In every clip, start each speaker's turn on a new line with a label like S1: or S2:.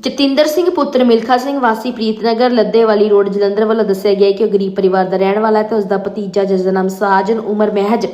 S1: ਜਤਿੰਦਰ ਸਿੰਘ ਪੁੱਤਰ ਮਿਲਖਾ ਸਿੰਘ ਵਾਸੀ ਪ੍ਰੀਤਨਗਰ ਲੱਦੇਵਾਲੀ ਰੋਡ ਜਲੰਧਰ ਵੱਲੋਂ ਦੱਸਿਆ ਗਿਆ ਕਿ ਉਹ ਗਰੀਬ ਪਰਿਵਾਰ ਦਾ ਰਹਿਣ ਵਾਲਾ ਹੈ ਤੇ ਉਸ ਦਾ ਭਤੀਜਾ ਜਿਸ ਦਾ ਨਾਮ ਸਾਜਨ ਉਮਰ ਮਹਿਜ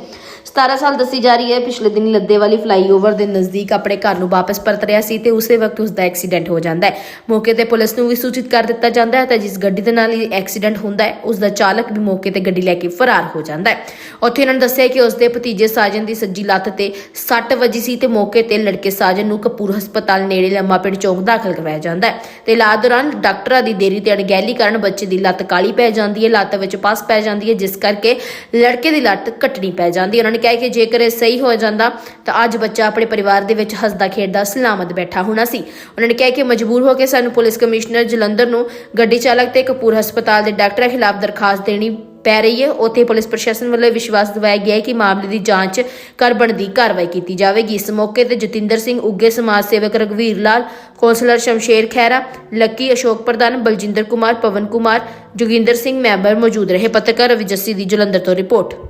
S1: 17 ਸਾਲ ਦੱਸੀ ਜਾ ਰਹੀ ਹੈ, ਪਿਛਲੇ ਦਿਨ ਲੱਦੇ ਵਾਲੀ ਫਲਾਈਓਵਰ ਦੇ ਨਜ਼ਦੀਕ ਆਪਣੇ ਘਰ ਨੂੰ ਵਾਪਸ ਪਰਤ ਰਿਹਾ ਸੀ ਤੇ ਉਸੇ ਵਕਤ ਉਸ ਦਾ ਐਕਸੀਡੈਂਟ ਹੋ ਜਾਂਦਾ ਹੈ। ਮੌਕੇ ਤੇ ਪੁਲਿਸ ਨੂੰ ਵੀ ਸੂਚਿਤ ਕਰ ਦਿੱਤਾ ਜਾਂਦਾ ਹੈ ਤੇ ਜਿਸ ਗੱਡੀ ਦੇ ਨਾਲ ਇਹ ਐਕਸੀਡੈਂਟ ਹੁੰਦਾ ਹੈ ਉਸ ਦਾ ਚਾਲਕ ਵੀ ਮੌਕੇ ਤੇ ਗੱਡੀ ਲੈ ਕੇ ਫਰਾਰ ਹੋ ਜਾਂਦਾ ਹੈ। ਉੱਥੇ ਇਹਨਾਂ ਨੇ ਦੱਸਿਆ ਕਿ ਉਸ ਦੇ ਭਤੀਜੇ ਸਾਜਨ ਦੀ ਸੱਜੀ ਲੱਤ ਤੇ ਸੱਟ ਵੱਜੀ ਸੀ ਤੇ ਮੌਕੇ ਤੇ ਲੜਕੇ ਸਾਜਨ ਨੂੰ ਕਪੂਰ ਹਸਪਤਾਲ ਨੇੜੇ ਲੰਮਾ ਪਿੰਡ ਚੌਕ ਦਾਖਲ ਕਰਵਾਇਆ ਜਾਂਦਾ ਹੈ। ਤੇ ਇਲਾਜ ਦੌਰਾਨ ਡਾਕਟਰਾਂ ਦੀ ਦੇਰੀ ਤੇ ਅਣਗਹਿਲੀ ਕਾਰਨ ਬੱਚੇ ਦੀ ਲੱਤ ਕਾਲੀ ਪੈ ਜਾਂਦੀ ਹੈ, ਲੱਤ ਵਿੱਚ ਪਸ ਪੈ ਜਾਂਦੀ ਹੈ, ਜਿਸ ਕਰਕੇ ਲੜਕੇ ਦੀ ਲੱਤ ਕੱਟਣੀ ਪੈ ਜਾਂਦੀ ਹੈ। ਉਹਨਾਂ ਨੇ ਕਿਹਾ ਕਿ ਜੇਕਰ ਇਹ ਸਹੀ ਹੋ ਜਾਂਦਾ, ਤਾਂ ਅੱਜ ਬੱਚਾ ਆਪਣੇ ਪਰਿਵਾਰ ਦੇ ਵਿੱਚ ਹੱਸਦਾ, ਖੇਡਦਾ, ਸਲਾਮਤ ਬੈਠਾ ਹੋਣਾ ਸੀ। ਉਹਨਾਂ ਨੇ ਕਿਹਾ ਕਿ ਮਜਬੂਰ ਹੋ ਕੇ ਸਾਨੂੰ ਪੁਲਿਸ ਕਮਿਸ਼ਨਰ ਜਲੰਧਰ ਨੂੰ ਗੱਡੀ ਚਾਲਕ ਤੇ ਕਪੂਰ ਹਸਪਤਾਲ ਦੇ ਡਾਕਟਰਾਂ ਖਿਲਾਫ ਦਰਖਾਸਤ ਦੇਣੀ ਪੈ ਰਹੀ ਹੈ। ਉੱਥੇ ਪੁਲਿਸ ਪ੍ਰਸ਼ਾਸਨ ਵੱਲੋਂ ਵਿਸ਼ਵਾਸ ਦਿਵਾਇਆ ਗਿਆ ਹੈ ਕਿ ਮਾਮਲੇ ਦੀ ਜਾਂਚ ਕਰ ਬਣਦੀ ਕਾਰਵਾਈ ਕੀਤੀ ਜਾਵੇਗੀ। ਇਸ ਮੌਕੇ ਤੇ ਜਤਿੰਦਰ ਸਿੰਘ ਉੱਗੇ, ਸਮਾਜ ਸੇਵਕ ਰਗਵੀਰ ਲਾਲ, ਕੌਂਸਲਰ ਸ਼ਮਸ਼ੇਰ ਖੈਰਾ ਲੱਕੀ ਅਸ਼ੋਕ ਪ੍ਰਧਾਨ, ਬਲਜਿੰਦਰ ਕੁਮਾਰ, ਪਵਨ ਕੁਮਾਰ, ਜੋਗਿੰਦਰ ਸਿੰਘ ਮੈਂਬਰ ਮੌਜੂਦ ਰਹੇ। ਪੱਤਰਕਾਰ ਰਵੀ ਜੱਸੀ ਦੀ ਜਲੰਧਰ ਤੋਂ ਰਿਪੋਰਟ।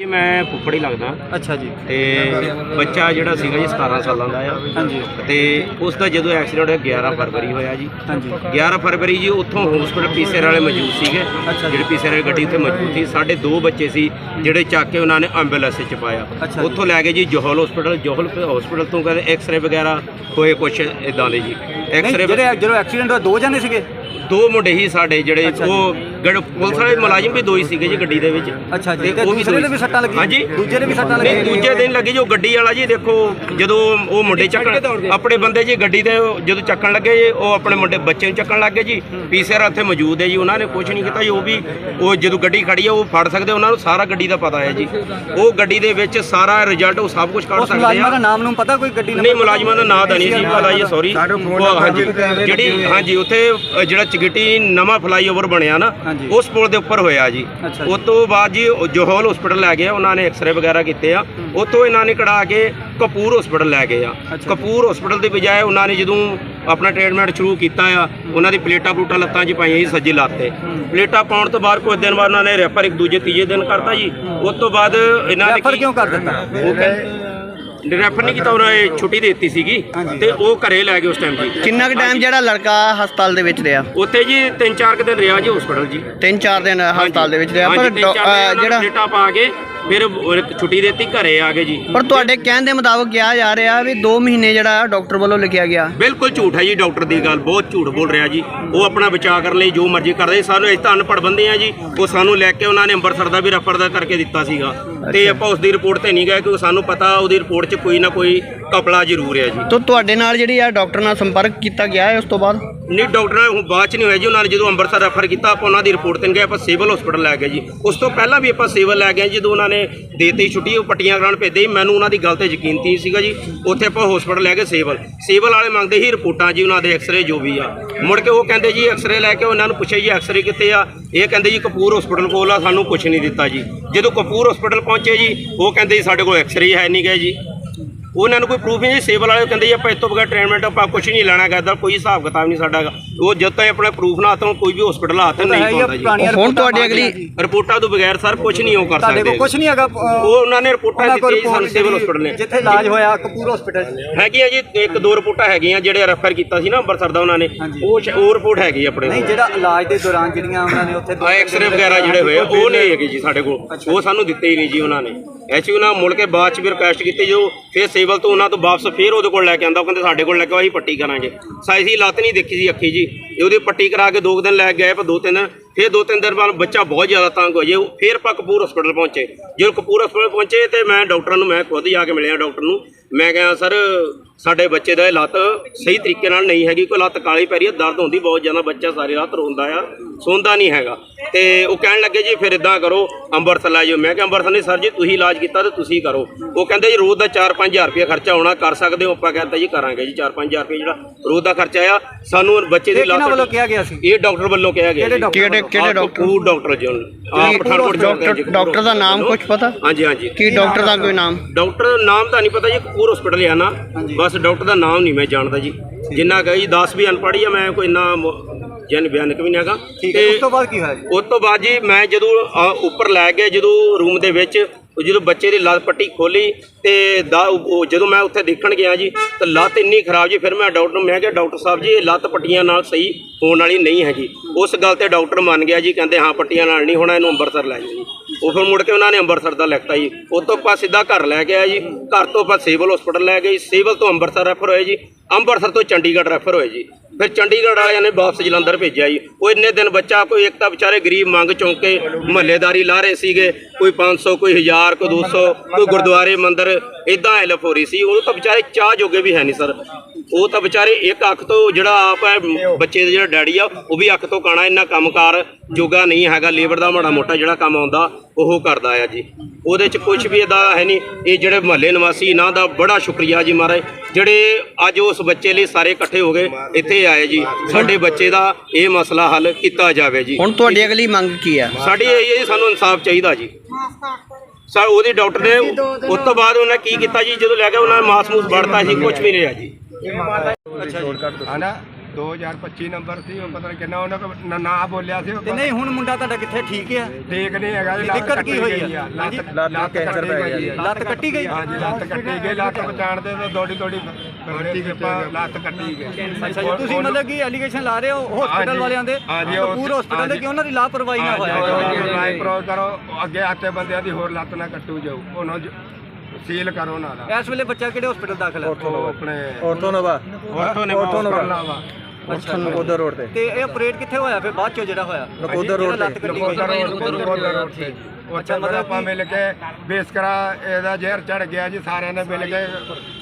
S2: ਜੀ ਮੈਂ ਫੁੱਫੜੀ ਲੱਗਦਾ।
S3: ਅੱਛਾ ਜੀ।
S2: ਤੇ ਬੱਚਾ ਜਿਹੜਾ ਸੀਗਾ ਜੀ 17 ਸਾਲਾਂ ਦਾ ਆ।
S3: ਹਾਂਜੀ।
S2: ਤੇ ਉਸ ਦਾ ਜਦੋਂ ਐਕਸੀਡੈਂਟ ਹੋਇਆ 11 ਫਰਵਰੀ ਹੋਇਆ ਜੀ।
S3: ਹਾਂਜੀ।
S2: 11 ਫਰਵਰੀ ਜੀ ਉੱਥੋਂ ਹਸਪੀਟਲ ਪੀਸਰ ਵਾਲੇ ਮੌਜੂਦ ਸੀਗੇ। ਜਿਹੜੇ ਪੀਸਰ ਵਾਲੀ ਗੱਡੀ ਉੱਥੇ ਮੌਜੂਦ ਸੀ। ਸਾਡੇ ਦੋ ਬੱਚੇ ਸੀ ਜਿਹੜੇ ਚੱਕ ਕੇ ਉਹਨਾਂ ਨੇ ਐਂਬੂਲੈਂਸ 'ਚ ਪਾਇਆ। ਉੱਥੋਂ ਲੈ ਕੇ ਜੀ ਜੋਹਲ ਹਸਪੀਟਲ ਜੋਹਲ ਹਸਪੀਟਲ ਤੋਂ ਕਹਿੰਦੇ ਐਕਸ-ਰੇ ਵਗੈਰਾ ਹੋਏ ਕੁਛ ਇਦਾਂ ਦੇ ਜੀ। ਐਕਸ-ਰੇ
S3: ਜਿਹੜੇ ਜਦੋਂ ਐਕਸੀਡੈਂਟ ਹੋਇਆ ਦੋ ਜਣੇ ਸੀਗੇ?
S2: ਦੋ ਮੁੰਡੇ ਹੀ ਸਾਡੇ ਜਿਹੜੇ। ਉਹ ਗੜ ਪੁਲਿਸ ਵਾਲੇ ਮੁਲਾਜ਼ਮ ਵੀ ਦੋ ਹੀ ਸੀਗੇ ਜੀ ਗੱਡੀ ਦੇ ਵਿੱਚ।
S3: ਅੱਛਾ ਜੀ
S2: ਤੇ
S3: ਤੇ
S2: ਉਹ ਵੀ
S3: ਦੂਸਰੇ
S2: ਦੋ
S3: ਦੇ ਵੀ ਸੱਟਾਂ ਲੱਗੀਆਂ?
S2: ਹਾਂਜੀ।
S3: ਦੂਜੇ ਦੇ ਵੀ ਸੱਟਾਂ
S2: ਨਹੀਂ
S3: ਲੱਗੀਆਂ?
S2: ਦੂਜੇ ਦਿਨ ਲੱਗੇ ਜੋ ਗੱਡੀ ਵਾਲਾ ਜੀ ਦੇਖੋ ਜਦੋਂ ਉਹ ਮੁੰਡੇ ਚੱਕਣ ਆਪਣੇ ਬੰਦੇ ਜੀ ਗੱਡੀ ਦੇ ਜਦੋਂ ਚੱਕਣ ਲੱਗੇ ਜੀ ਉਹ ਆਪਣੇ ਮੁੰਡੇ ਬੱਚੇ ਨੂੰ ਚੱਕਣ ਲੱਗੇ ਜੀ। ਪੀਸੀਆਰ ਉੱਥੇ ਮੌਜੂਦ ਹੈ ਜੀ ਉਹਨਾਂ ਨੇ ਕੁਝ ਨਹੀਂ ਕੀਤਾ ਜੀ ਉਹ ਵੀ ਉਹ ਜਦੋਂ ਗੱਡੀ ਖੜੀ ਹੈ ਉਹ ਫੜ ਸਕਦੇ ਉਹਨਾਂ ਨੂੰ ਸਾਰਾ ਗੱਡੀ ਦਾ ਪਤਾ ਹੈ ਜੀ। ਉਹ ਗੱਡੀ ਦੇ ਵਿੱਚ ਸਾਰਾ ਰਿਜ਼ਲਟ ਉਹ ਸਭ ਕੁਝ ਕੱਢ
S3: ਉਸ
S2: ਸਕਦੇ
S3: ਮੁਲਾਜ਼ਮਾਂ ਦਾ
S2: ਆ
S3: ਨਾਮ ਨੂੰ ਪਤਾ ਕੋਈ ਗੱਡੀ
S2: ਨਹੀਂ ਮੁਲਾਜ਼ਮਾਂ ਦਾ ਨਾਂ ਤਾਂ ਨਹੀਂ ਸੀ ਪਤਾ ਜੀ ਸੌਰੀ ਹਾਂਜੀ ਜਿਹੜੀ ਹਾਂਜੀ ਉੱਥੇ ਅ, ਜਿਹੜਾ ਚਗਿੱਟੀ ਨਵਾਂ ਫਲਾਈਓਵਰ ਬਣਿਆ ਨਾ
S3: ਹਾਂਜੀ।
S2: ਉਸ ਪੁਲ ਦੇ ਉੱਪਰ ਹੋਇਆ ਜੀ।
S3: ਅੱਛਾ ਜੀ।
S2: ਉਸ ਤੋਂ ਬਾਅਦ ਜੀ ਉਹ ਜੋਹਲ ਹਸਪੀਟਲ ਲੈ ਗਏ ਉਹਨਾਂ ਨੇ ਐਕਸ-ਰੇ ਵਗੈਰਾ ਕੀਤੇ ਆ। ਉੱਥੋਂ ਇਹਨਾਂ ਨੇ ਕਢਾ ਕੇ ਕਪੂਰ ਹਸਪੀਟਲ ਲੈ ਗਏ ਆ।
S3: ਅੱਛਾ ਜੀ।
S2: ਕਪੂਰ ਹਸਪੀਟਲ ਦੇ ਬਜਾਏ ਉਹਨਾਂ ਨੇ ਜਦੋਂ ਆਪਣਾ ਟ੍ਰੀਟਮੈਂਟ ਸ਼ੁਰੂ ਕੀਤਾ ਆ ਉਹਨਾਂ ਦੀ ਪਲੇਟਾਂ ਪਲੂਟਾਂ ਲੱਤਾਂ 'ਚ ਪਾਈਆਂ ਸੀ ਸੱਜੀ ਲੱਤ ਤੇ। ਪਲੇਟਾਂ ਪਾਉਣ ਤੋਂ ਬਾਅਦ ਕੁਝ ਦਿਨ ਬਾਅਦ ਉਹਨਾਂ ਨੇ ਰੈਫਰ ਇੱਕ ਦੂਜੇ ਤੀਜੇ ਦਿਨ ਕਰਤਾ ਜੀ। ਉਸ ਤੋਂ ਬਾਅਦ ਇਹਨਾਂ ਨੇ
S3: ਰੈਫਰ
S2: ਕੀ-
S3: ਕਿਉਂ ਕਰ ਦਿੱਤਾ?
S2: ਉਹ ਕਹਿੰਦੇ ਰੈਫਰ ਨਹੀਂ ਕੀਤਾ ਉਹਨਾਂ ਨੇ ਛੁੱਟੀ ਦੇ ਦਿੱਤੀ ਸੀਗੀ। ਤੇ ਉਹ ਘਰੇ ਲੈ ਗਏ ਉਸ ਟਾਈਮ ਜੀ।
S4: ਕਿੰਨਾ ਕੁ ਟਾਈਮ ਜਿਹੜਾ ਲੜਕਾ ਹਸਪਤਾਲ ਦੇ ਵਿੱਚ ਰਿਹਾ?
S2: ਉੱਥੇ ਜੀ 3-4 ਕੁ ਦਿਨ ਰਿਹਾ ਜੀ ਹਸਪੀਟਲ ਜੀ।
S4: ਤਿੰਨ ਚਾਰ ਦਿਨ ਹਸਪਤਾਲ ਦੇ ਵਿੱਚ ਰਿਹਾ ਪਰ ਜਿਹੜਾ
S2: ਪਲੇਟਾਂ ਪਾ ਕੇ ਫਿਰ ਉਹ ਛੁੱਟੀ ਦਿੱਤੀ ਘਰੇ ਆ ਗਏ ਜੀ।
S4: ਪਰ ਤੁਹਾਡੇ ਕਹਿਣ ਦੇ ਮੁਤਾਬਕ ਕਿਹਾ ਜਾ ਰਿਹਾ ਵੀ 2 ਮਹੀਨੇ ਜਿਹੜਾ ਡਾਕਟਰ ਵੱਲੋਂ ਲਿਖਿਆ ਗਿਆ।
S2: ਬਿਲਕੁਲ ਝੂਠ ਹੈ ਜੀ ਡਾਕਟਰ ਦੀ ਗੱਲ ਬਹੁਤ ਝੂਠ ਬੋਲ ਰਿਹਾ ਜੀ। ਉਹ ਆਪਣਾ ਬਚਾਅ ਕਰਨ ਲਈ ਜੋ ਮਰਜ਼ੀ ਕਰਦੇ ਸਾਨੂੰ ਇਸ ਤਾਂ ਅਨਪੜ੍ਹ ਬੰਦੇ ਆ ਜੀ। ਉਹ ਸਾਨੂੰ ਲੈ ਕੇ ਉਹਨਾਂ ਨੇ ਅੰਮ੍ਰਿਤਸਰ ਦਾ ਵੀ ਰੈਫਰ ਦਾ ਕਰਕੇ ਦਿੱਤਾ ਸੀਗਾ। ਤੇ ਆਪਾਂ ਉਸ ਦੀ ਰਿਪੋਰਟ ਤੇ ਨਹੀਂ ਗਏ ਕਿਉਂਕਿ ਸਾਨੂੰ ਪਤਾ ਉਹਦੀ ਰਿਪੋਰਟ 'ਚ ਕੋਈ ਨਾ ਕੋਈ ਕਪੜਾ ਜ਼ਰੂਰ ਹੈ ਜੀ।
S4: ਤਾਂ ਤੁਹਾਡੇ ਨਾਲ ਜਿਹੜੀ ਆ ਡਾਕਟਰ ਨਾਲ ਸੰਪਰਕ ਕੀਤਾ ਗਿਆ ਹੈ ਉਸ ਤੋਂ ਬਾਅਦ?
S2: ਨਹੀਂ ਡਾਕਟਰ ਨੇ ਹੁਣ ਬਾਅਦ ਚ ਨਹੀਂ ਹੋਇਆ ਜੀ। ਉਹਨਾਂ ਨੇ ਜਦੋਂ ਅੰਮ੍ਰਿਤਸਰ ਰੈਫਰ ਕੀਤਾ ਆਪਾਂ ਉਹਨਾਂ ਦੀ ਰਿਪੋਰਟ ਤੇ ਗਏ ਆਪਾਂ ਸਿਵਲ ਹਸਪੀਟਲ ਲੈ ਗਏ ਜੀ। ਉਸ ਤੋਂ ਪਹਿਲਾਂ ਵੀ ਆਪਾਂ ਸਿਵਲ ਲੈ ਗਏ ਜਦੋਂ ਉਹਨਾਂ ਨੇ ਦੇਤੀ ਛੁੱਟੀ, ਉਹ ਪੱਟੀਆਂ ਕਰਾਉਣ ਭੇਜਦੇ ਸੀ ਮੈਨੂੰ ਉਹਨਾਂ ਦੀ ਗੱਲ ਤੇ ਯਕੀਨ ਨਹੀਂ ਸੀਗਾ ਜੀ। ਉੱਥੇ ਆਪਾਂ ਹਸਪੀਟਲ ਲੈ ਗਏ ਸਿਵਲ। ਸਿਵਲ ਵਾਲੇ ਮੰਗਦੇ ਸੀ ਰਿਪੋਰਟਾਂ ਜੀ, ਉਹਨਾਂ ਦੇ ਐਕਸ-ਰੇ ਜੋ ਵੀ ਆ। ਮੁੜ ਕੇ ਉਹ ਕਹਿੰਦੇ ਜੀ ਐਕਸ-ਰੇ ਲੈ ਕੇ ਉਹਨਾਂ ਨੂੰ ਪੁੱਛਿਆ ਜੀ ਐਕਸ-ਰੇ ਕਿੱਥੇ ਆ? ਇਹ ਕਹਿੰਦੇ ਜੀ, ਕਪੂਰ ਹਸਪੀਟਲ ਕੋਲ ਆ, ਸਾਨੂੰ ਕੁਝ ਨਹੀਂ ਦਿੱਤਾ ਜੀ। ਜਦੋਂ ਕਪੂਰ ਹਸਪੀਟਲ ਪਹੁੰਚੇ ਜੀ, ਉਹ ਕਹਿੰਦੇ ਜੀ, ਸਾਡੇ ਕੋਲ ਐਕਸ-ਰੇ ਹੈ ਨਹੀਂ ਗਏ ਜੀ। ਉਹਨਾਂ ਨੂੰ ਕੋਈ ਪ੍ਰੂਫ ਨਹੀਂ ਸਿਵਲ ਵਾਲੇ ਕਹਿੰਦੇ ਜੀ ਆਪਾਂ ਇਸ ਤੋਂ ਬਗੈਰ ਟ੍ਰੀਟਮੈਂਟ ਆਪਾਂ ਕੁਝ ਨਹੀਂ ਲੈਣਾ ਕਰਦਾ ਕੋਈ ਹਿਸਾਬ ਕਿਤਾਬ ਨਹੀਂ ਸਾਡਾ। ਉਹ ਜਦ ਤੱਕ ਆਪਣਾ ਪ੍ਰੂਫ ਨਾ ਹੱਥੋਂ ਕੋਈ ਵੀ ਹਸਪੀਟਲ ਹੱਥ ਨਹੀਂ ਪਾਉਂਦਾ ਜੀ।
S4: ਹੁਣ ਤੁਹਾਡੀ ਅਗਲੀ-।
S2: ਰਿਪੋਰਟਾਂ ਤੋਂ ਬਗੈਰ ਸਰ ਕੁਝ ਨਹੀਂ ਉਹ ਕਰ
S3: ਤੁਹਾਡੇ
S2: ਸਕਦੇ।
S3: ਕੋਲ ਕੁਝ ਨਹੀਂ ਹੈਗਾ
S2: ਉਹ ਉਹਨਾਂ ਨੇ ਰਿਪੋਰਟਾਂ ਜੀ ਸਾਨੂੰ ਸਿਵਲ
S3: ਜਿਹੜੀ-
S2: ਹਸਪੀਟਲ ਨੇ।
S3: ਜਿੱਥੇ ਇਲਾਜ ਹੋਇਆ ਕਪੂਰ ਹਸਪੀਟਲ
S2: ਹੈਗੀਆਂ ਜੀ ਇੱਕ ਦੋ ਰਿਪੋਰਟਾਂ ਹੈਗੀਆਂ ਜਿਹੜੇ ਰੈਫਰ ਕੀਤਾ ਸੀ ਨਾ ਅੰਮ੍ਰਿਤਸਰ ਦਾ ਉਹਨਾਂ ਨੇ। ਉਹ ਉਹ ਰਿਪੋਰਟ ਹੈਗੀ ਆਪਣੇ
S3: ਨਹੀਂ ਜਿਹੜਾ ਇਲਾਜ ਦੇ ਦੌਰਾਨ ਜਿਹੜੀਆਂ ਉਹਨਾਂ ਨੇ ਉੱਥੇ
S2: ਐਕਸ-ਰੇ ਵਗੈਰਾ ਜਿਹੜੇ ਹੋਏ ਉਹ ਨਹੀਂ ਹੈਗੇ ਜੀ ਸਾਡੇ ਕੋਲ। ਉਹ ਸਾਨੂੰ ਦਿੱਤੇ ਹੀ ਨਹੀਂ ਜੀ ਉਹਨਾਂ ਨੇ। ਐਚਯੂ ਨਾਲ ਮੁੜ ਕੇ ਬਾਅਦ ਚ ਵੀ ਰਿਕੁਐਸਟ ਕੀਤੀ ਜੋ ਫਿਰ ਸੇਵਲ ਤੋਂ ਉਹਨਾਂ ਤੋਂ ਵਾਪਸ ਫਿਰ ਉਹਦੇ ਕੋਲ ਲੈ ਕੇ ਆਂਦਾ ਉਹ ਕਹਿੰਦੇ ਸਾਡੇ ਕੋਲ ਲੈ ਕੇ ਆਓ, ਅਸੀਂ ਪੱਟੀ ਕਰਾਂਗੇ। ਸਾਈ ਲੱਤ ਨਹੀਂ ਦੇਖੀ ਸੀ ਅੱਖੀ ਜੀ। ਇਹ ਉਹਦੀ ਪੱਟੀ ਕਰਾ ਕੇ ਦੋ ਕੁ ਦਿਨ ਲੈ ਕੇ ਗਏ ਪਰ ਦੋ ਤਿੰਨ ਦਿਨ ਫਿਰ ਦੋ ਤਿੰਨ ਦਿਨ ਬਾਅਦ ਬੱਚਾ ਬਹੁਤ ਜ਼ਿਆਦਾ ਤੰਗ ਹੋ ਜੇ ਫਿਰ ਆਪਾਂ ਕਪੂਰ ਹਸਪੀਟਲ ਪਹੁੰਚੇ। ਜਦੋਂ ਕਪੂਰ ਹਸਪੀਟਲ ਪਹੁੰਚੇ ਤੇ ਮੈਂ ਡਾਕਟਰਾਂ ਨੂੰ ਮੈਂ ਖੁਦ ਜਾ ਕੇ ਮਿਲਿਆ ਡਾਕਟਰ ਨੂੰ। ਮੈਂ ਕਿਹਾ ਸਰ ਸਾਡੇ ਬੱਚੇ ਦਾ ਇਹ ਲੱਤ ਸਹੀ ਤਰੀਕੇ ਨਾਲ ਨਹੀਂ ਹੈਗੀ ਕੋਈ ਲੱਤ ਕਾਲੀ ਪੈ ਰਹੀ ਹੈ ਦਰਦ ਹੁੰਦੀ ਬਹੁਤ ਜ਼ਿਆਦਾ ਬੱਚਾ ਸਾਰੀ ਰਾਤ ਰੋਂਦਾ ਆ ਸੌਂਦਾ ਨਹੀਂ ਹੈਗਾ। ਤੇ ਉਹ ਕਹਿਣ ਲੱਗੇ ਜੀ ਫਿਰ ਇਦਾਂ ਕਰੋ ਅੰਮ੍ਰਿਤਸਰ ਲੈ ਜਾਓ। ਮੈਂ ਕਿਹਾ ਅੰਮ੍ਰਿਤਸਰ ਨਹੀਂ ਸਰ ਜੀ ਤੁਸੀਂ ਇਲਾਜ ਕੀਤਾ ਤੇ ਤੁਸੀਂ ਕਰੋ। ਉਹ ਕਹਿੰਦੇ ਜੀ ਰੋਜ਼ ਦਾ 4-5000 ਰੁਪਏ ਖਰਚਾ ਆਉਣਾ ਕਰ ਸਕਦੇ ਹੋ? ਆਪਾਂ ਕਹਿੰਦਾ ਜੀ ਕਰਾਂਗੇ ਜੀ 4-5000 ਰੁਪਏ ਜਿਹੜਾ ਰੋਜ਼ ਦਾ ਖਰਚਾ ਆ ਸਾਨੂੰ ਬੱਚੇ ਦੀ ਲੱਤ
S3: ਸੀ?
S2: ਇਹ ਡਾਕਟਰ ਵੱਲੋਂ ਕਿਹਾ ਗਿਆ।
S3: ਡਾਕਟਰ
S4: ਕਿਹੜੇ ਕਿਹੜੇ ਡਾਕਟਰ?
S2: ਕਪੂਰ ਡਾਕਟਰ ਜੀ ਆ ਪਠਾਨਕੋਟ ਚ ਆ ਜੀ,
S4: ਡਾਕਟਰ ਡਾਕਟਰ ਦਾ ਨਾਮ ਕੁਝ ਪਤਾ?
S2: ਹਾਂਜੀ ਹਾਂਜੀ।
S4: ਕੀ ਡਾਕਟਰ ਦਾ ਕੋਈ ਨਾਮ?
S2: ਡਾਕਟਰ ਨਾਮ ਤਾਂ ਨਹੀਂ ਪਤਾ ਜੀ ਕਪੂਰ ਹਸਪੀਟਲ ਆ ਨਾ। ਬਸ ਡਾਕਟਰ ਦਾ ਨਾਮ ਨਹੀਂ ਮੈਂ ਜਾਣਦਾ ਜੀ। ਜਿੰਨਾ ਕਹੀ 10 ਵੀ ਅਨਪੜ੍ਹ ਆ ਮੈਂ ਕੋਈ ਇੰਨਾ ਜਨ ਬਿਆਨਕ ਵੀ ਨਹੀਂ ਹੈਗਾ।
S3: ਠੀਕ ਹੈ ਉਸ ਤੋਂ ਬਾਅਦ ਕੀ ਹੋਇਆ ਜੀ?
S2: ਉਸ ਤੋਂ ਬਾਅਦ ਜੀ ਮੈਂ ਜਦੋਂ ਅ, ਉੱਪਰ ਲੈ ਗਏ ਜਦੋਂ ਰੂਮ ਦੇ ਵਿੱਚ ਉਹ ਜਦੋਂ ਬੱਚੇ ਦੀ ਲੱਤ ਪੱਟੀ ਖੋਲੀ ਤੇ ਦਾ ਉਹ ਜਦੋਂ ਮੈਂ ਉੱਥੇ ਦੇਖਣ ਗਿਆ ਜੀ, ਤਾਂ ਲੱਤ ਇੰਨੀ ਖਰਾਬ ਜੀ, ਫਿਰ ਮੈਂ ਡਾਕਟਰ ਨੂੰ ਮੈਂ ਕਿਹਾ, ਡਾਕਟਰ ਸਾਹਿਬ ਜੀ, ਇਹ ਲੱਤ ਪੱਟੀਆਂ ਨਾਲ ਸਹੀ ਹੋਣ ਵਾਲੀ ਨਹੀਂ ਹੈਗੀ। ਉਸ ਗੱਲ ਤੇ ਡਾਕਟਰ ਮੰਨ ਗਿਆ ਜੀ, ਕਹਿੰਦੇ, ਹਾਂ, ਪੱਟੀਆਂ ਨਾਲ ਨਹੀਂ ਹੋਣਾ, ਇਹਨੂੰ ਅੰਮ੍ਰਿਤਸਰ ਲੈ ਜਾਓ ਜੀ। ਉਹ ਫਿਰ ਮੁੜ ਕੇ ਉਹਨਾਂ ਨੇ ਅੰਮ੍ਰਿਤਸਰ ਦਾ ਲਿਖਤਾ ਜੀ। ਉਹ ਤੋਂ ਆਪਾਂ ਸਿੱਧਾ ਘਰ ਲੈ ਕੇ ਆਏ ਜੀ। ਘਰ ਤੋਂ ਆਪਾਂ ਸਿਵਲ ਹਸਪੀਟਲ ਲੈ ਗਏ ਸਿਵਲ ਤੋਂ ਅੰਮ੍ਰਿਤਸਰ ਰੈਫਰ ਹੋਏ ਜੀ। ਅੰਮ੍ਰਿਤਸਰ ਤੋਂ ਚੰਡੀਗੜ੍ਹ ਰੈਫਰ ਹੋਏ ਜੀ। ਫਿਰ ਚੰਡੀਗੜ੍ਹ ਵਾਲਿਆਂ ਨੇ ਵਾਪਸ ਜਲੰਧਰ ਭੇਜਿਆ ਜੀ। ਉਹ ਇੰਨੇ ਦਿਨ ਬੱਚਾ, ਕੋਈ ਇੱਕ ਤਾਂ ਵਿਚਾਰੇ ਗਰੀਬ ਮੰਗ ਚੌਂਕੇ ਮਹੱਲੇਦਾਰੀ ਲਾ ਰਹੇ ਸੀਗੇ, ਕੋਈ 500 ਕੋਈ 1000 ਕੋਈ 200 ਕੋਈ ਗੁਰਦੁਆਰੇ ਮੰਦਿਰ ਇਦਾਂ ਹੈਲਪ ਹੋ ਰਹੀ ਸੀ। ਉਹ ਤਾਂ ਵਿਚਾਰੇ ਚਾਹ ਜੋਗੇ ਵੀ ਹੈ ਨਹੀਂ ਸਰ ਉਹ ਤਾਂ ਵਿਚਾਰੇ ਇੱਕ ਅੱਖ ਤੋਂ ਜਿਹੜਾ ਆਪ ਹੈ ਬੱਚੇ ਦਾ ਜਿਹੜਾ ਡੈਡੀ ਆ ਉਹ ਵੀ ਅੱਖ ਤੋਂ ਕਾਣਾ ਇੰਨਾ ਕੰਮਕਾਰ ਜੋਗਾ ਨਹੀਂ ਹੈਗਾ ਲੇਬਰ ਦਾ ਮਾੜਾ ਮੋਟਾ ਜਿਹੜਾ ਕੰਮ ਆਉਂਦਾ ਉਹ ਕਰਦਾ ਆ ਜੀ। ਉਹਦੇ ਚ ਕੁਝ ਵੀ ਇਹਦਾ ਹੈ ਨਹੀਂ ਇਹ ਜਿਹੜੇ ਮਹੱਲੇ ਨਿਵਾਸੀ ਇਹਨਾਂ ਦਾ ਬੜਾ ਸ਼ੁਕਰੀਆ ਜੀ ਮਹਾਰਾਜ। ਜਿਹੜੇ ਅੱਜ ਉਸ ਬੱਚੇ ਲਈ ਸਾਰੇ ਇਕੱਠੇ ਹੋ ਗਏ ਇੱਥੇ ਆਏ ਜੀ। ਸਾਡੇ ਬੱਚੇ ਦਾ ਇਹ ਮਸਲਾ ਹੱਲ ਕੀਤਾ ਜਾਵੇ ਜੀ।
S4: ਹੁਣ ਤੁਹਾਡੀ ਅਗਲੀ ਮੰਗ ਕੀ ਆ?
S2: ਸਾਡੀ ਇਹ ਹੈ ਜੀ ਸਾਨੂੰ ਇਨਸਾਫ ਚਾਹੀਦਾ ਜੀ। ਸਰ ਉਹਦੀ ਡਾਕਟਰ ਨੇ ਉਸ ਤੋਂ ਬਾਅਦ ਉਹਨੇ ਕੀ ਕੀਤਾ ਜੀ ਜਦੋਂ ਲੈ ਕੇ ਉਹਨਾਂ ਨੇ ਮਾਸ ਮੂਸ ਵੜਤਾ ਸੀ ਕੁਝ ਵੀ ਨਹੀਂ ਰਿਹਾ ਜੀ।
S5: ਹਨਾ? 2025 ਨੰਬਰ ਸੀ ਉਹ ਪਤਾ ਨਹੀਂ ਕਿੰਨਾ ਉਹਨਾਂ ਕੋ ਨਾ- ਨਾ ਬੋਲਿਆ ਸੀ ਉਹ
S3: ਤੇ ਨਹੀਂ ਹੁਣ ਮੁੰਡਾ ਤੁਹਾਡਾ ਕਿੱਥੇ ਠੀਕ ਆ?
S5: ਠੀਕ ਨਹੀਂ ਹੈਗਾ ਜੀ, ਲੱਤ
S3: ਦਿੱਕਤ ਕੀ
S5: ਕੱਟੀ
S3: ਹੋਈ
S5: ਗਈ
S3: ਆ?
S5: ਲੱਤ
S3: ਹਾਂਜੀ?
S5: ਲੱਤ ਕੈਂਸਰ ਪੈ ਗਈ ਆ।
S3: ਲੱਤ ਕੱਟੀ ਗਈ?
S5: ਹਾਂਜੀ ਲੱਤ ਕੱਟੀ ਗਈ ਲੱਤ ਬਚਾਣ ਦੇ ਤਾਂ ਦੌੜੀ ਦੌੜੀ ਭਰਤੀ ਕੀਤਾ ਲੱਤ ਕੱਟੀ ਗਈ।
S3: ਅੱਛਾ ਜੀ ਤੁਸੀਂ ਮਤਲਬ ਕਿ ਐਲੀਗੇਸ਼ਨ ਲਾ ਰਹੇ ਹੋ ਹਸਪੀਟਲ
S5: ਹਾਂਜੀ।
S3: ਵਾਲਿਆਂ ਦੇ?
S5: ਹਾਂਜੀ, ਉਹ-
S3: ਪੂਰ ਹਸਪੀਟਲ ਦੇ ਕਿ ਉਹਨਾਂ ਦੀ ਲਾਪਰਵਾਹੀ ਨਾ ਹੋਇਆ?
S5: ਲਾਈਵ ਕਰੋ ਅੱਗੇ ਆਤੇ ਬੰਦਿਆਂ ਦੀ ਹੋਰ ਲੱਤ ਨਾ ਕੱਟੂ ਜਾਊ। ਉਹਨਾਂ ਜ- ਸੀਲ ਕਰੋ ਦਾ।
S3: ਇਸ ਵੇਲੇ ਬੱਚਾ ਕਿਹੜੇ ਹਸਪੀਟਲ ਦਾਖਲ ਹੈ
S5: ਉਹ ਆਪਣੇ
S4: ਔਰਥੋਨੋਵਾ
S5: ਆਰਥੋ ਨੇ ਆਰਥੋ
S4: ਅੱਛਾ ਨਕੋਦਰ ਰੋਡ ਤੇ।
S3: ਤੇ ਇਹ ਆਪਰੇਟ ਕਿੱਥੇ ਹੋਇਆ ਫਿਰ? ਬਾਅਦ ਚੋਂ ਜਿਹੜਾ ਹੋਇਆ?
S4: ਨਕੋਦਰ ਰੋਡ
S3: ਲੱਤ
S4: ਤੇ।
S3: ਕੱਟੀ ਗਈ
S5: ਨਕੋਦਰ ਰੋਡ ਤੇ। ਉੱਥੇ ਫਿਰ ਆਪਾਂ ਮਿਲ ਕੇ ਬੇਸਕਰਾ ਇਹਦਾ ਜ਼ਹਿਰ ਚੜ ਗਿਆ ਜੀ ਸਾਰਿਆਂ ਨੇ ਮਿਲ ਕੇ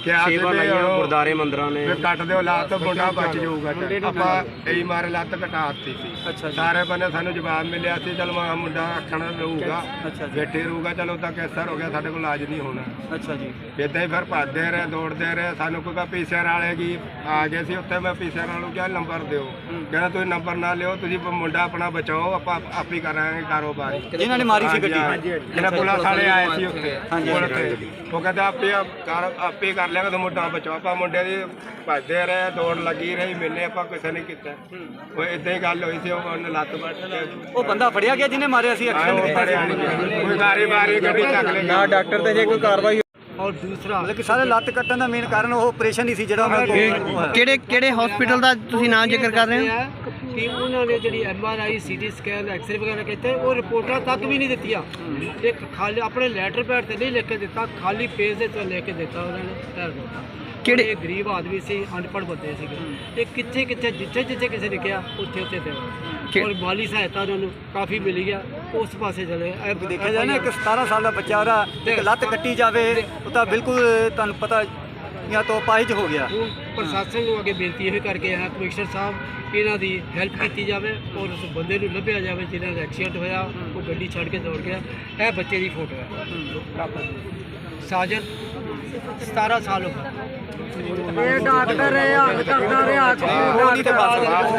S5: ਕਿਹਾ ਸੀ
S2: ਸੇਵਾ
S5: ਵੀ
S2: ਲਾਈਆਂ
S5: ਉਹ-
S2: ਗੁਰਦਾਰੇ ਮੰਦਰਾਂ ਨੇ।
S5: ਵੀ ਕੱਟ ਦਿਓ ਲੱਤ ਮੁੰਡਾ ਬਚ ਜਾਊਗਾ ਆਪਾਂ ਇਹੀ ਮਾਰੇ ਲੱਤ ਕਟਾ ਦਿੱਤੀ ਸੀ।
S3: ਅੱਛਾ ਜੀ।
S5: ਸਾਰੇ ਬੰਨੇ ਸਾਨੂੰ ਜਵਾਬ ਮਿਲਿਆ ਸੀ ਚਲ ਮੈਂ ਮੁੰਡਾ ਅੱਖਣ ਰਹੂਗਾ
S3: ਅੱਛਾ ਜੀ।
S5: ਬੈਠੇ ਰਹੂਗਾ ਚਲੋ ਤਾਂ ਕੈਂਸਰ ਹੋ ਗਿਆ ਸਾਡੇ ਕੋਲ ਇਲਾਜ ਨਹੀਂ ਹੋਣਾ।
S3: ਅੱਛਾ ਜੀ।
S5: ਇਦਾਂ ਹੀ ਫਿਰ ਭੱਜਦੇ ਰਹੇ ਦੌੜਦੇ ਰਹੇ ਸਾਨੂੰ ਕੋਈ ਪੀਸੀਆਰ ਵਾਲੇ ਕੀ ਆ ਗਏ ਸੀ ਉੱਥੇ ਮੈਂ ਪੀਸੀਆਰ ਵਾਲੇ ਨੂੰ ਕਿਹਾ ਨੰਬਰ ਦਿਓ। ਕਹਿੰਦਾ ਤੁਸੀਂ ਨੰਬਰ ਨਾ ਲਿਓ ਤੁਸੀਂ ਮੁੰਡਾ ਆਪਣਾ ਬਚਾਓ ਆਪਾਂ ਆਪ ਹੀ ਕਰਾਂਗੇ ਕਾਰੋਬਾਰ।
S3: ਜਿਨ੍ਹਾਂ ਨੇ ਮਾਰੀ ਸੀ ਗੱਡੀ
S5: ਜਿਹੜਾ ਪੁਲਿਸ ਵਾਲੇ ਆਏ ਸੀ ਉੱਥੇ ਪੁਲਿਸ ਤੇ ਉਹ ਕਹਿੰਦਾ ਆਪੇ ਆਪ ਕਰ ਆਪੇ ਕਰ ਲਿਆਗਾ ਤਾਂ ਮੁੰਡਾ ਬਚਾਓ ਆਪਾਂ ਮੁੰਡੇ ਦੀ ਭੱਜਦੇ ਰਹੇ ਦੌੜ ਲੱਗੀ ਰਹੀ ਮੈਨੇ ਆਪਾਂ ਕਿਸੇ ਨੇ ਕੀਤਾ। ਉਹ ਇਦਾਂ ਹੀ ਗੱਲ ਹੋਈ ਸੀ ਉਹ ਉਹਨੇ ਲੱਤ ਵੱਟ ਕੇ
S3: ਉਹ ਬੰਦਾ ਫੜਿਆ ਗਿਆ ਜਿਹਨੇ ਮਾਰਿਆ ਸੀ ਐਕਸੀਡੈਂਟ ਕੀਤਾ
S5: ਫੜਿਆ
S3: ਸੀ
S5: ਨਹੀਂ ਕੋਈ ਗਾਰੀ ਬਾਰੀ ਗੱਡੀ ਚੱਕ ਲੈ ਨਾ
S4: ਡਾਕਟਰ ਤੇ ਜੇ ਕੋਈ ਕਾਰਵਾਈ
S3: ਔਰ ਦੂਸਰਾ ਮਤਲਬ ਕਿ ਸਾਰੇ ਲੱਤ ਕੱਟਣ ਦਾ ਮੇਨ ਕਾਰਨ ਉਹ ਆਪਰੇਸ਼ਨ ਹੀ ਸੀ ਜਿਹੜਾ ਉਹਨਾਂ ਕੋਲ
S4: ਕਿਹੜੇ ਕਿਹੜੇ ਹਸਪੀਟਲ ਦਾ ਤੁਸੀਂ ਨਾਮ ਜ਼ਿਕਰ ਕਰ ਰਹੇ ਹੋ?
S6: ਕਿ ਉਹਨਾਂ ਨੇ ਜਿਹੜੀ M R I CT scan x ray ਵਗੈਰਾ ਕੀਤੇ ਉਹ ਰਿਪੋਰਟਾਂ ਤੱਕ ਵੀ ਨਹੀਂ ਦਿੱਤੀਆਂ। ਇੱਕ ਖਾਲੀ ਆਪਣੇ ਲੈਟਰ ਪੈਡ ਤੇ ਨਹੀਂ ਲਿਖ ਕੇ ਦਿੱਤਾ ਖਾਲੀ ਪੇਜ ਦੇ ਤੇ ਲਿਖ ਕੇ ਦਿੱਤਾ ਉਹਨਾਂ ਨੇ
S4: ਕਿਹੜੇ-
S6: ਇਹ ਗਰੀਬ ਆਦਮੀ ਸੀ ਅਨਪੜ੍ਹ ਬੰਦੇ ਸੀਗੇ। ਇਹ ਕਿੱਥੇ ਕਿੱਥੇ ਜਿੱਥੇ ਜਿੱਥੇ ਕਿਸੇ ਨੇ ਕਿਹਾ ਉੱਥੇ ਉੱਥੇ ਦੇਵਾ ਔਰ ਮਾਲੀ ਸਹਾਇਤਾ ਉਹਨਾਂ ਨੂੰ ਕਾਫੀ ਮਿਲੀ ਆ ਉਸ ਪਾਸੇ ਚਲੇ ਇਹ
S3: ਦੇਖਿਆ ਜਾਏ ਨਾ ਇੱਕ 17 ਸਾਲ ਦਾ ਬੱਚਾ ਉਹਦਾ ਇੱਕ ਲੱਤ ਕੱਟੀ ਜਾਵੇ ਉਹ ਤਾਂ ਬਿਲਕੁਲ ਤੁਹਾਨੂੰ ਪਤਾ ਜਾਂ ਤੋਂ ਪਾਇਜ ਹੋ ਗਿਆ।
S6: ਪ੍ਰਸ਼ਾਸਨ ਨੂੰ ਅੱਗੇ ਬੇਨਤੀ ਇਹ ਕਰਕੇ ਆਇਆ ਕਮਿਸ਼ਨਰ ਸਾਹਿਬ ਇਹਨਾਂ ਦੀ ਹੈਲਪ ਕੀਤੀ ਜਾਵੇ ਔਰ ਉਸ ਬੰਦੇ ਨੂੰ ਲੱਭਿਆ ਜਾਵੇ ਜਿਹਨਾਂ ਦਾ ਐਕਸੀਡੈਂਟ ਹੋਇਆ ਉਹ ਗੱਡੀ ਛੱਡ ਕੇ ਦੌੜ ਗਿਆ। ਇਹ ਬੱਚੇ ਦੀ ਫੋਟੋ ਹੈ। ਸਾਜਨ 17 ਸਾਲ ਉਮਰ
S3: ਉਹ ਨਹੀਂ ਤੇ ਫਸ